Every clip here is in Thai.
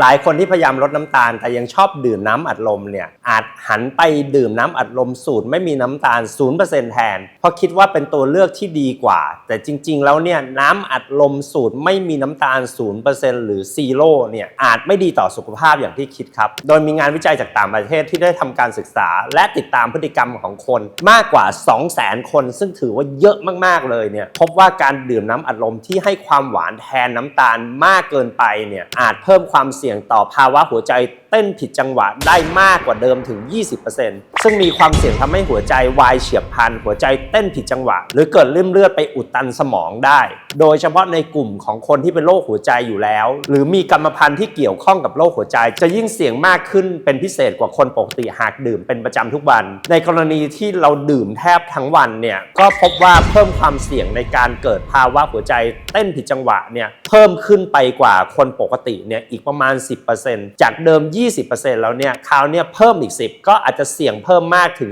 หลายคนที่พยายามลดน้ำตาล แต่ยังชอบดื่มน้ำอัดลมเนี่ยอาจหันไปดื่มน้ำอัดลมสูตรไม่มีน้ำตาล 0%แทน เพราะคิดว่าเป็นตัวเลือกที่ดีกว่า แต่จริง ๆ แล้วเนี่ยน้ำอัดลมสูตรไม่มีน้ำตาล 0%หรือซีโร่เนี่ยอาจไม่ดีต่อสุขภาพอย่างที่คิดครับ โดยมีงานวิจัยจากต่างประเทศที่ได้ทำการศึกษา และติดตามพฤติกรรมของคนมากกว่า 200,000 คน ซึ่งถือว่าเยอะมากๆเลยเนี่ยพบว่าการดื่มน้ำอัดลมที่ให้ความหวานแทนน้ำตาลมากเกินไปเนี่ยอาจเพิ่มความเสี่ยงี่ยงต่อภาวะหัวใจเต้นผิดจังหวะได้มากกว่าเดิมถึง 20%ซึ่งมีความเสี่ยงทำให้หัวใจวายเฉียบพลัน หัวใจเต้นผิดจังหวะ หรือเกิดริ่มเลือดไปอุดตันสมองได้ โดยเฉพาะในกลุ่มของคนที่เป็นโรคหัวใจอยู่แล้ว หรือมีกรรมพันธุ์ที่เกี่ยวข้องกับโรคหัวใจ จะยิ่งเสี่ยงมากขึ้นเป็นพิเศษกว่าคนปกติหากดื่มเป็นประจำทุกวัน ในกรณีที่เราดื่มแทบทั้งวันเนี่ยก็พบว่าเพิ่มความเสี่ยงในการเกิดภาวะหัวใจเต้นผิดจังหวะเนี่ยเพิ่มขึ้นไปกว่าคนปกติเนี่ยอีกประมาณ10%จากเดิม 20%แล้วเนี่ยคราวเนี้ยเพิ่มอีก 10 ก็อาจจะเสี่ยงเพิ่มมากถึง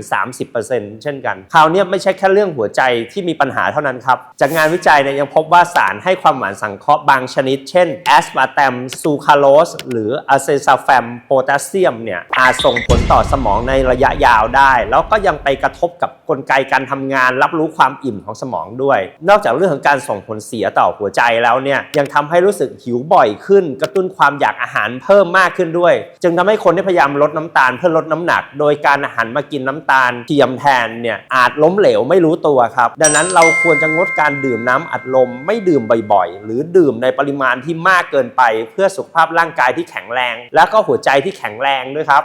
30%เช่นกัน คราวเนี้ยไม่ใช่แค่เรื่องหัวใจที่มีปัญหาเท่านั้นครับ จากงานวิจัยเนี่ยยังพบว่าสารให้ความหวานสังเคราะห์บางชนิด เช่นแอสปาร์แตมซูคราโลสหรืออะเซซาแฟมโพแทสเซียมเนี่ยอาจส่งผลต่อสมองในระยะยาวได้ แล้วก็ยังไปกระทบกับกลไกการทำงาน รับรู้ความอิ่มของสมองด้วย นอกจากเรื่องของการส่งผลเสียต่อหัวใจแล้วเนี่ยยังทำให้รู้สึกหิวบ่อยขึ้น กระตุ้นความอยากอาหารเพิ่มมากขึ้นด้วย จึงทำให้คนที่พยายามลดน้ำตาลเพื่อลดน้ำหนัก โดยการหันมากินน้ำตาลเทียมแทนเนี่ยอาจล้มเหลวไม่รู้ตัวครับ ดังนั้นเราควรจะงดการดื่มน้ำอัดลม ไม่ดื่มบ่อยๆ หรือดื่มในปริมาณที่มากเกินไป เพื่อสุขภาพร่างกายที่แข็งแรง และก็หัวใจที่แข็งแรงด้วยครับ